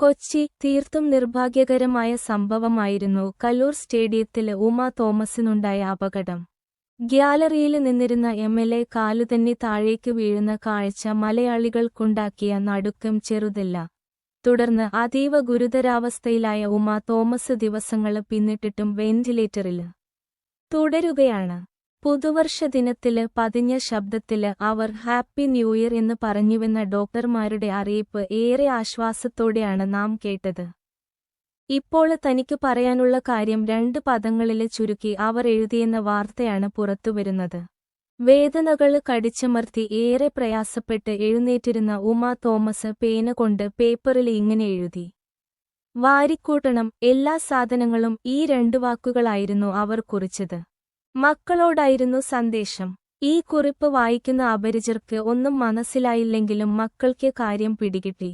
കൊച്ചി തീർത്തും നിർഭാഗ്യകരമായ സംഭവമായിരുന്നു കല്ലൂർ സ്റ്റേഡിയത്തിൽ ഉമ തോമസിനുണ്ടായ അപകടം. ഗ്യാലറിയിൽ നിന്നിരുന്ന എം എൽ എ കാലുതന്നി താഴേക്ക് വീഴുന്ന കാഴ്ച മലയാളികൾക്കുണ്ടാക്കിയ നടുക്കം ചെറുതല്ല. തുടർന്ന് അതീവ ഗുരുതരാവസ്ഥയിലായ ഉമ തോമസ് ദിവസങ്ങൾ പിന്നിട്ടിട്ടും വെന്റിലേറ്ററിൽ തുടരുകയാണ്. പുതുവർഷ ദിനത്തിൽ പതിഞ്ഞ ശബ്ദത്തിൽ അവർ ഹാപ്പി ന്യൂ ഇയർ എന്ന് പറഞ്ഞുവെന്ന ഡോക്ടർമാരുടെ അറിയിപ്പ് ഏറെ ആശ്വാസത്തോടെയാണ് നാം കേട്ടത്. ഇപ്പോൾ തനിക്ക് പറയാനുള്ള കാര്യം രണ്ട് പദങ്ങളിൽ ചുരുക്കി അവർ എഴുതിയെന്ന വാർത്തയാണ് പുറത്തുവരുന്നത്. വേദനകൾ കടിച്ചമർത്തി ഏറെ പ്രയാസപ്പെട്ട് എഴുന്നേറ്റിരുന്ന ഉമ തോമസ് പേന കൊണ്ട് പേപ്പറിൽ ഇങ്ങനെ എഴുതി. വാരിക്കൂട്ടണം എല്ലാ സാധനങ്ങളും ഈ രണ്ടു വാക്കുകളായിരുന്നു അവർ കുറിച്ചത്. മക്കളോടായിരുന്നു സന്ദേശം. ഈ കുറിപ്പ് വായിക്കുന്ന അപരിചർക്ക് ഒന്നും മനസ്സിലായില്ലെങ്കിലും മക്കൾക്ക് കാര്യം പിടികിട്ടി.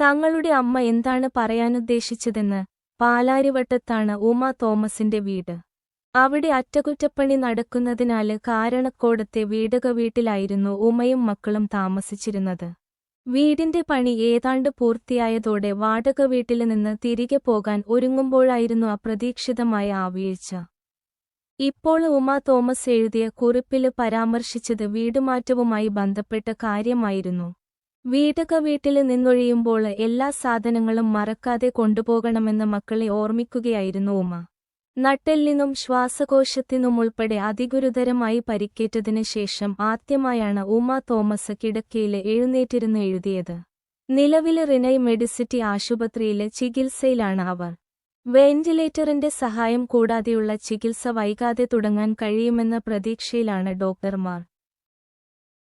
തങ്ങളുടെ അമ്മ എന്താണ് പറയാനുദ്ദേശിച്ചതെന്ന് പാലാരിവട്ടത്താണ് ഉമ തോമസിന്റെ വീട്. അവിടെ അറ്റകുറ്റപ്പണി നടക്കുന്നതിനാല് കാരണക്കോടത്തെ വീടക വീട്ടിലായിരുന്നു ഉമയും മക്കളും താമസിച്ചിരുന്നത്. വീടിന്റെ പണി ഏതാണ്ട് പൂർത്തിയായതോടെ വാടക വീട്ടിൽ നിന്ന് തിരികെ പോകാൻ ഒരുങ്ങുമ്പോഴായിരുന്നു അപ്രതീക്ഷിതമായ ആ വീഴ്ച ഇപ്പോൾ ഉമ തോമസ് എഴുതിയ കുറിപ്പിൽ പരാമർശിച്ചത് വീടുമാറ്റവുമായി ബന്ധപ്പെട്ട കാര്യമായിരുന്നു. വീടക വീട്ടിൽ നിന്നൊഴിയുമ്പോൾ എല്ലാ സാധനങ്ങളും മറക്കാതെ കൊണ്ടുപോകണമെന്ന് മക്കളെ ഓർമ്മിക്കുകയായിരുന്നു ഉമ. നട്ടെല്ലിനും ശ്വാസകോശത്തിനുമുൾപ്പെടെ അതിഗുരുതരമായി പരിക്കേറ്റതിനു ശേഷം ആദ്യമായാണ് ഉമ തോമസ് കിടക്കയിൽ എഴുന്നേറ്റിരുന്ന് എഴുതിയത്. നിലവിൽ റിനൈ മെഡിസിറ്റി ആശുപത്രിയിലെ ചികിത്സയിലാണ് അവർ. വെന്റിലേറ്ററിന്റെ സഹായം കൂടാതെയുള്ള ചികിത്സ വൈകാതെ തുടങ്ങാൻ കഴിയുമെന്ന പ്രതീക്ഷയിലാണ് ഡോക്ടർമാർ.